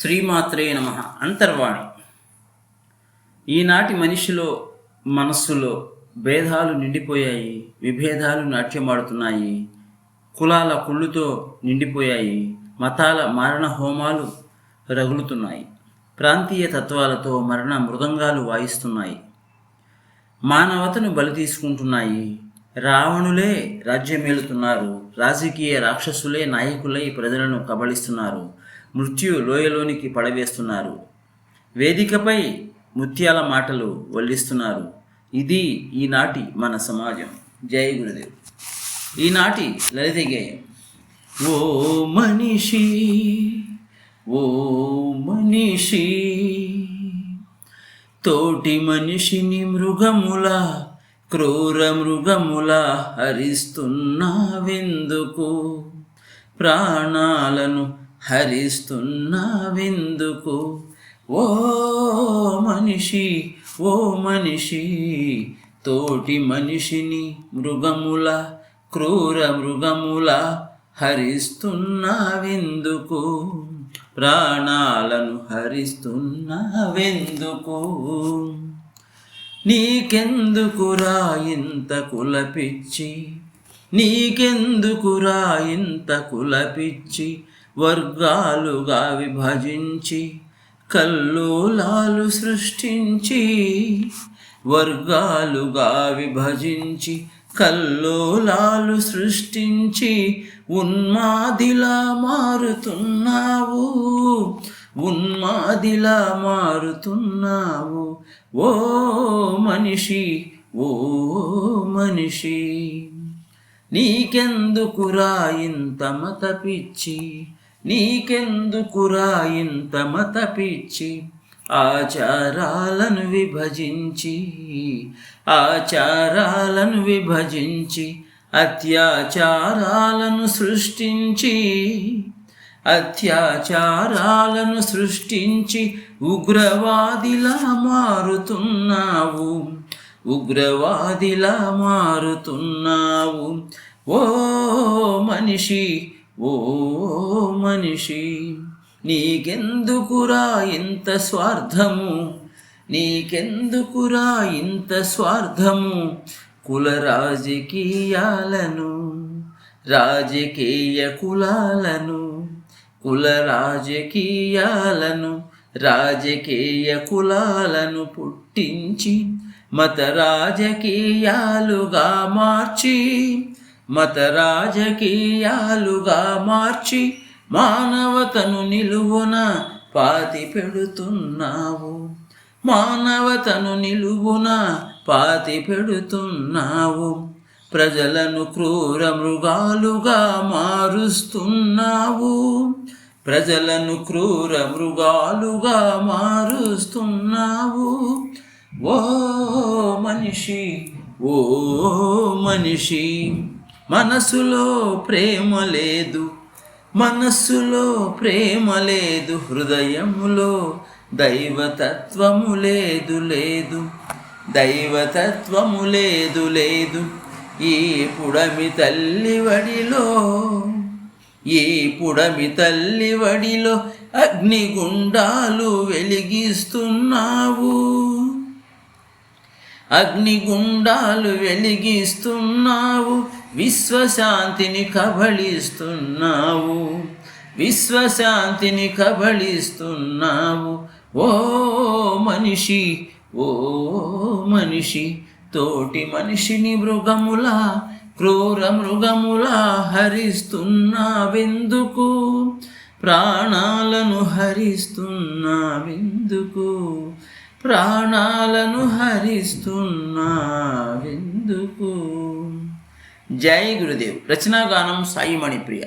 శ్రీమాత్రే నమ అంతర్వాణి. ఈనాటి మనిషిలో మనస్సులో భేదాలు నిండిపోయాయి విభేదాలు నాట్యమాడుతున్నాయి కులాల కుళ్ళుతో నిండిపోయాయి మతాల మరణ హోమాలు రగులుతున్నాయి ప్రాంతీయ తత్వాలతో మరణ మృదంగాలు వాయిస్తున్నాయి. మానవతను బలి తీసుకుంటున్నాయి రావణులే రాజ్యమేలుతున్నారు రాజకీయ రాక్షసులే నాయకులై ప్రజలను కబళిస్తున్నారు మృత్యు లోయలోనికి పడవేస్తున్నారు. వేదికపై ముత్యాల మాటలు వల్లిస్తున్నారు. ఇది ఈనాటి మన సమాజం. జై గురుదేవ్. ఈనాటి లలిత గేయం ఓ మనిషి ఓ మనిషి తోటి మనిషిని మృగముల క్రూర మృగముల హరిస్తున్నావెందుకు? ప్రాణాలను హరిస్తున్నావెందుకు? ఓ మనిషి ఓ మనిషి తోటి మనిషిని మృగముల క్రూర మృగముల హరిస్తున్నావెందుకు? ప్రాణాలను హరిస్తున్నావెందుకు? నీకెందుకురా ఇంత కులపిచ్చి? నీకెందుకురా ఇంత కులపిచ్చి? వర్గాలుగా విభజించి కల్లోలాలు సృష్టించి వర్గాలుగా విభజించి కల్లోలాలు సృష్టించి ఉన్మాదిలా మారుతున్నావు. ఉన్మాదిలా మారుతున్నావు. ఓ మనిషి ఓ మనిషి నీకెందుకురా ఇంత మత పిచ్చి నీకెందుకురా ఇంత మత పిచ్చి? ఆచారాలను విభజించి ఆచారాలను విభజించి అత్యాచారాలను సృష్టించి అత్యాచారాలను సృష్టించి ఉగ్రవాదిలా మారుతున్నావు ఉగ్రవాదిలా మారుతున్నావు. ఓ మనిషి ఓ మనిషి నీకెందుకురా ఇంత స్వార్థము? నీకెందుకురా ఇంత స్వార్థము? కుల రాజకీయాలను రాజకీయ కులాలను కుల రాజకీయాలను రాజకీయ కులాలను పుట్టించి మత రాజకీయాలుగా మార్చి మత రాజకీయాలుగా మార్చి మానవతను నిలువున పాతి పెడుతున్నావు. మానవతను నిలువున పాతి పెడుతున్నావు. ప్రజలను క్రూర మృగాలుగా మారుస్తున్నావు. ప్రజలను క్రూర మృగాలుగా మారుస్తున్నావు. ఓ మనిషి ఓ మనిషి మనసులో ప్రేమ లేదు. మనస్సులో ప్రేమ లేదు. హృదయములో దైవతత్వము లేదు లేదు. దైవతత్వము లేదు లేదు. ఈ పుడమి తల్లి వడిలో ఈ పుడమి తల్లి వడిలో అగ్నిగుండాలు వెలిగిస్తున్నావు. అగ్నిగుండాలు వెలిగిస్తున్నావు విశ్వశాంతిని కబళిస్తున్నావు విశ్వశాంతిని కబళిస్తున్నావు. ఓ మనిషి ఓ మనిషి తోటి మనిషిని మృగములా క్రూర మృగములా హరిస్తున్నావెందుకు? ప్రాణాలను హరిస్తున్నావెందుకు? ప్రాణాలను హరిస్తున్నావెందుకు? జై గురుదేవ్. రచనాగానం సాయి మణిప్రియ.